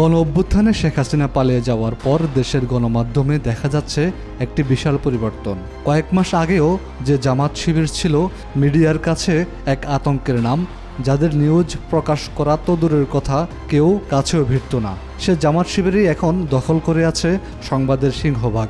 গণ অভ্যুত্থানে শেখ হাসিনা পালিয়ে যাওয়ার পর দেশের গণমাধ্যমে দেখা যাচ্ছে একটি বিশাল পরিবর্তন। কয়েক মাস আগেও যে জামাত শিবির ছিল, মিডিয়ার কাছে এক আতঙ্কের নাম, যাদের নিউজ প্রকাশ করা তো দূরের কথা, কেউ কাছেও ভিড়ত না। সে জামাত শিবিরই এখন দখল করে আছে সংবাদের সিংহভাগ।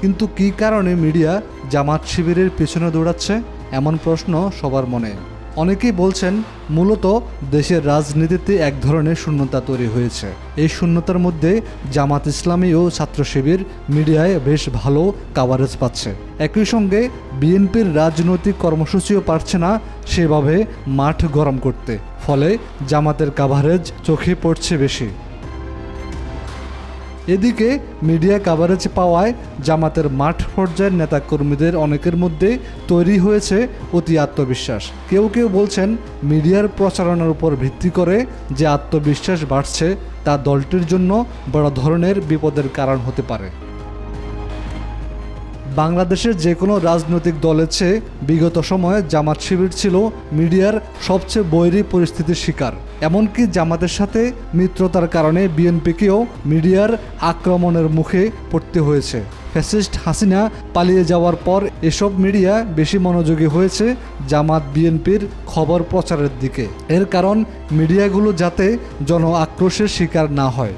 কিন্তু কী কারণে মিডিয়া জামাত শিবিরের পেছনে দৌড়াচ্ছে, এমন প্রশ্ন সবার মনে। অনেকেই বলছেন মূলত দেশের রাজনীতিতে এক ধরনের শূন্যতা তৈরি হয়েছে। এই শূন্যতার মধ্যে জামাত ইসলামী ও ছাত্র শিবির মিডিয়ায় বেশ ভালো কাভারেজ পাচ্ছে। একই সঙ্গে বিএনপির রাজনৈতিক কর্মসূচিও পারছে না সেভাবে মাঠ গরম করতে। ফলে জামাতের কাভারেজ চোখে পড়ছে বেশি। এদিকে মিডিয়া কাভারেজ পাওয়ায় জামাতের মাঠ পর্যায়ের নেতাকর্মীদের অনেকের মধ্যে তৈরি হয়েছে অতি আত্মবিশ্বাস। কেউ কেউ বলছেন, মিডিয়ার প্রচারণার উপর ভিত্তি করে যে আত্মবিশ্বাস বাড়ছে, তা দলটির জন্য বড় ধরনের বিপদের কারণ হতে পারে। বাংলাদেশের যে কোনো রাজনৈতিক দলের চেয়ে বিগত সময়ে জামাত শিবির ছিল মিডিয়ার সবচেয়ে বৈরী পরিস্থিতির শিকার। এমনকি জামাতের সাথে মিত্রতার কারণে বিএনপিকেও মিডিয়ার আক্রমণের মুখে পড়তে হয়েছে। ফ্যাসিস্ট হাসিনা পালিয়ে যাওয়ার পর এসব মিডিয়া বেশি মনোযোগী হয়েছে জামাত বিএনপির খবর প্রচারের দিকে। এর কারণ, মিডিয়াগুলো যাতে জন আক্রোশের শিকার না হয়।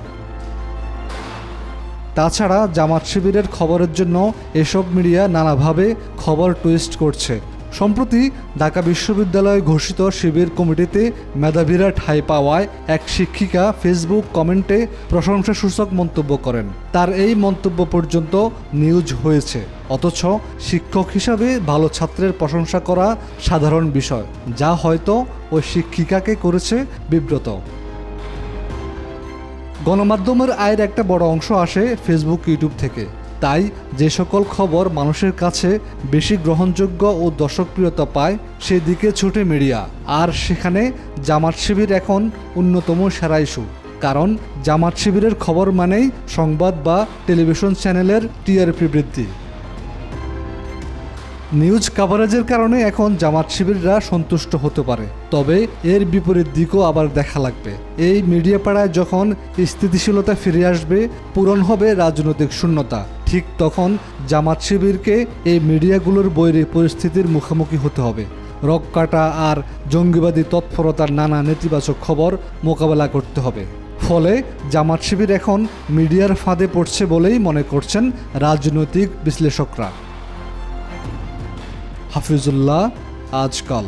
তাছাড়া জামাত শিবিরের খবরের জন্য এসব মিডিয়া নানাভাবে খবর টুইস্ট করছে। সম্প্রতি ঢাকা বিশ্ববিদ্যালয়ে ঘোষিত শিবির কমিটিতে মেধাবীরা ঠাঁই পাওয়ায় এক শিক্ষিকা ফেসবুক কমেন্টে প্রশংসাসূচক মন্তব্য করেন। তার এই মন্তব্য পর্যন্ত নিউজ হয়েছে, অথচ শিক্ষক হিসাবে ভালো ছাত্রের প্রশংসা করা সাধারণ বিষয়, যা হয়তো ওই শিক্ষিকাকে করেছে বিব্রত। গণমাধ্যমের আয়ের একটা বড় অংশ আসে ফেসবুক ইউটিউব থেকে। তাই যে সকল খবর মানুষের কাছে বেশি গ্রহণযোগ্য ও দর্শকপ্রিয়তা পায়, সেদিকে ছুটে মিডিয়া। আর সেখানে জামাত শিবির এখন অন্যতম সেরা ইস্যু। কারণ জামাত শিবিরের খবর মানেই সংবাদ বা টেলিভিশন চ্যানেলের টিআরপি বৃদ্ধি। নিউজ কাভারেজের কারণে এখন জামাত শিবিররা সন্তুষ্ট হতে পারে। তবে এর বিপরীত দিকও আবার দেখা লাগবে। এই মিডিয়া পাড়ায় যখন স্থিতিশীলতা ফিরে আসবে, পূরণ হবে রাজনৈতিক শূন্যতা। ঠিক তখন জামাত শিবিরকে এই মিডিয়াগুলোর বৈরী পরিস্থিতির মুখোমুখি হতে হবে। রক কাটা আর জঙ্গিবাদী তৎপরতার নানা নেতিবাচক খবর মোকাবেলা করতে হবে। ফলে জামাত শিবির এখন মিডিয়ার ফাঁদে পড়ছে বলেই মনে করছেন রাজনৈতিক বিশ্লেষকরা। হাফিজুল্লাহ আজকাল।